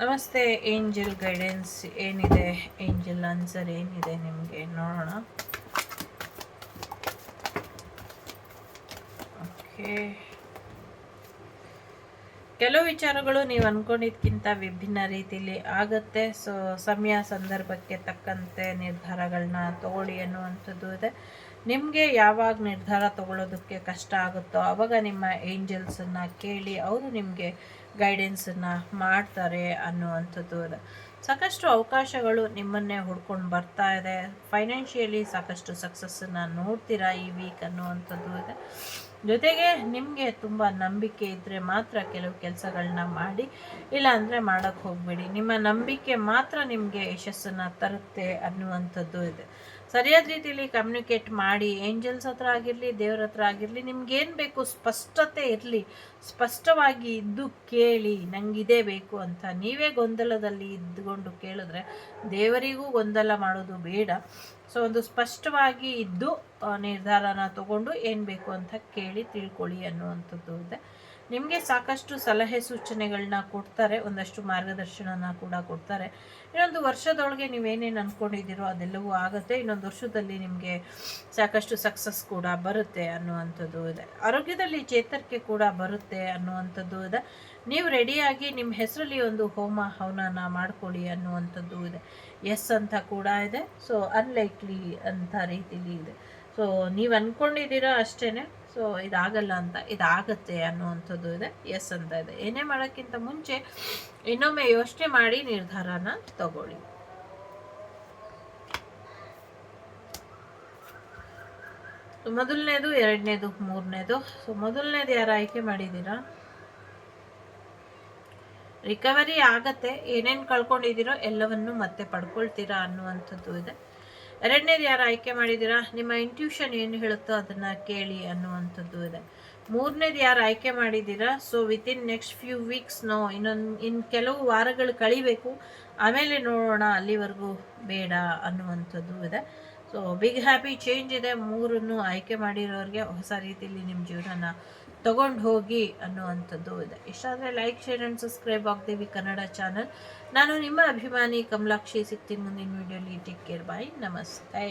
ನಮಸ್ತೆ angel guidance ಏನಿದೆ? Angel answer ಏನಿದೆ ನಿಮಗೆ? ನೋಡೋಣ. ಓಕೆ ಕೆಲವು ವಿಚಾರಗಳು ನೀವು ಅಂದ್ಕೊಂಡಿದ್ಕಿಂತ ವಿಭಿನ್ನ ರೀತಿಯಲ್ಲಿ ಆಗುತ್ತೆ. ಸೊ ಸಮಯ, ಸಂದರ್ಭಕ್ಕೆ ತಕ್ಕಂತೆ ನಿರ್ಧಾರಗಳನ್ನ ತಗೊಳ್ಳಿ ಅನ್ನುವಂಥದ್ದು ಇದೆ. ನಿಮಗೆ ಯಾವಾಗ ನಿರ್ಧಾರ ತಗೊಳ್ಳೋದಕ್ಕೆ ಕಷ್ಟ ಆಗುತ್ತೋ ಆವಾಗ ನಿಮ್ಮ ಏಂಜಲ್ಸನ್ನು ಕೇಳಿ ಅವರು ನಿಮಗೆ ಗೈಡೆನ್ಸನ್ನು ಮಾಡ್ತಾರೆ ಅನ್ನುವಂಥದ್ದು ಸಾಕಷ್ಟು ಅವಕಾಶಗಳು ನಿಮ್ಮನ್ನೇ ಹುಡ್ಕೊಂಡು ಬರ್ತಾ ಇದೆ. ಫೈನಾನ್ಷಿಯಲಿ ಸಾಕಷ್ಟು ಸಕ್ಸಸ್ಸನ್ನು ನೋಡ್ತೀರಾ ಈ ವೀಕ್ ಅನ್ನುವಂಥದ್ದು ಇದೆ ಜೊತೆಗೆ ನಿಮಗೆ ತುಂಬ ನಂಬಿಕೆ ಇದ್ದರೆ ಮಾತ್ರ ಕೆಲವು ಕೆಲಸಗಳನ್ನ ಮಾಡಿ ಇಲ್ಲ ಅಂದರೆ ಮಾಡೋಕ್ಕೆ ಹೋಗಬೇಡಿ. ನಿಮ್ಮ ನಂಬಿಕೆ ಮಾತ್ರ ನಿಮಗೆ ಯಶಸ್ಸನ್ನು ತರುತ್ತೆ ಅನ್ನುವಂಥದ್ದು ಇದೆ. ಸರಿಯಾದ ರೀತಿಯಲ್ಲಿ ಕಮ್ಯುನಿಕೇಟ್ ಮಾಡಿ ಏಂಜಲ್ಸ್ ಹತ್ರ ಆಗಿರಲಿ, ದೇವ್ರ ಹತ್ರ ಆಗಿರಲಿ, ನಿಮ್ಗೇನು ಬೇಕು ಸ್ಪಷ್ಟತೆ ಇರಲಿ, ಸ್ಪಷ್ಟವಾಗಿ ಇದ್ದು ಕೇಳಿ, ನಂಗಿದೇ ಬೇಕು ಅಂತ ನೀವೇ ಗೊಂದಲದಲ್ಲಿ ಇದ್ದುಕೊಂಡು ಕೇಳಿದ್ರೆ ದೇವರಿಗೂ ಗೊಂದಲ ಮಾಡೋದು ಬೇಡ. ಸೊ ಒಂದು ಸ್ಪಷ್ಟವಾಗಿ ಇದ್ದು ನಿರ್ಧಾರನ ತಗೊಂಡು ಏನು ಬೇಕು ಅಂತ ಕೇಳಿ ತಿಳ್ಕೊಳ್ಳಿ ಅನ್ನುವಂಥದ್ದು ಇದೆ. ನಿಮಗೆ ಸಾಕಷ್ಟು ಸಲಹೆ ಸೂಚನೆಗಳನ್ನ ಕೊಡ್ತಾರೆ, ಒಂದಷ್ಟು ಮಾರ್ಗದರ್ಶನನ ಕೂಡ ಕೊಡ್ತಾರೆ. ಇನ್ನೊಂದು ವರ್ಷದೊಳಗೆ ನೀವೇನೇನು ಅಂದ್ಕೊಂಡಿದ್ದೀರೋ ಅದೆಲ್ಲವೂ ಆಗುತ್ತೆ. ಇನ್ನೊಂದು ವರ್ಷದಲ್ಲಿ ನಿಮಗೆ ಸಾಕಷ್ಟು ಸಕ್ಸಸ್ ಕೂಡ ಬರುತ್ತೆ ಅನ್ನುವಂಥದ್ದು ಇದೆ. ಆರೋಗ್ಯದಲ್ಲಿ ಚೇತರಿಕೆ ಕೂಡ ಬರುತ್ತೆ ಅನ್ನುವಂಥದ್ದು ಇದೆ. ನೀವು ರೆಡಿಯಾಗಿ ನಿಮ್ಮ ಹೆಸರಲ್ಲಿ ಒಂದು ಹೋಮ, ಹವನನ ಮಾಡ್ಕೊಳ್ಳಿ ಅನ್ನುವಂಥದ್ದು ಇದೆ. ಎಸ್ ಅಂತ ಕೂಡ ಇದೆ. ಸೊ ಅನ್ಲೈಕ್ಲಿ ಅಂತ ರೀತಿಲಿ ಇದೆ. ಸೊ ನೀವು ಅಂದ್ಕೊಂಡಿದ್ದೀರಾ ಅಷ್ಟೇ ಸೊ ಇದಾಗಲ್ಲ ಅಂತ, ಇದಾಗತ್ತೆ ಅನ್ನುವಂಥದ್ದು ಇದೆ. ಎಸ್ ಅಂತ ಇದೆ. ಏನೇ ಮಾಡೋಕ್ಕಿಂತ ಮುಂಚೆ ಇನ್ನೊಮ್ಮೆ ಯೋಚನೆ ಮಾಡಿ ನಿರ್ಧಾರನ ತಗೊಳ್ಳಿ. ಮೊದಲನೇದು, ಎರಡನೇದು, ಮೂರನೇದು. ಸೊ ಮೊದಲನೇದು ಯಾರು ಆಯ್ಕೆ ಮಾಡಿದ್ದೀರಾ? ರಿಕವರಿ ಆಗತ್ತೆ. ಏನೇನು ಕಳ್ಕೊಂಡಿದ್ದೀರೋ ಎಲ್ಲವನ್ನು ಮತ್ತೆ ಪಡ್ಕೊಳ್ತೀರಾ ಅನ್ನುವಂಥದ್ದು ಇದೆ. ಎರಡನೇದು ಯಾರು ಆಯ್ಕೆ ಮಾಡಿದ್ದೀರಾ? ನಿಮ್ಮ ಇಂಟ್ಯೂಷನ್ ಏನು ಹೇಳುತ್ತೋ ಅದನ್ನು ಕೇಳಿ ಅನ್ನುವಂಥದ್ದು ಇದೆ. ಮೂರನೇದು ಯಾರು ಆಯ್ಕೆ ಮಾಡಿದ್ದೀರಾ? So within next few weeks no ಇನ್ನೊಂದು ಇನ್ನು ಕೆಲವು ವಾರಗಳು ಕಳಿಬೇಕು. ಆಮೇಲೆ ನೋಡೋಣ, ಅಲ್ಲಿವರೆಗೂ ಬೇಡ ಅನ್ನುವಂಥದ್ದು ಇದೆ. ಸೊ ಬಿಗ್ ಹ್ಯಾಪಿ ಚೇಂಜ್ ಇದೆ. ಮೂರನ್ನು ಆಯ್ಕೆ ಮಾಡಿರೋರಿಗೆ ಹೊಸ ರೀತಿಯಲ್ಲಿ ನಿಮ್ಮ ಜೀವನನ ತಗೊಂಡು ಹೋಗಿ ಅನ್ನುವಂಥದ್ದು ಇದೆ. ಇಷ್ಟ ಆದರೆ ಲೈಕ್ ಶೇರ್ ಆ್ಯಂಡ್ ಸಬ್ಸ್ಕ್ರೈಬ್ ಆಗ್ತೀವಿ ಕನ್ನಡ ಚಾನಲ್ ನಾನು ನಿಮ್ಮ ಅಭಿಮಾನಿ ಕಮಲಾಕ್ಷಿ ಸಿಗ್ತೀನಿ ಮುಂದಿನ ವಿಡಿಯೋಲಿ ಟೇಕ್ ಕೇರ್ ಬಾಯ್ ನಮಸ್ತೆ.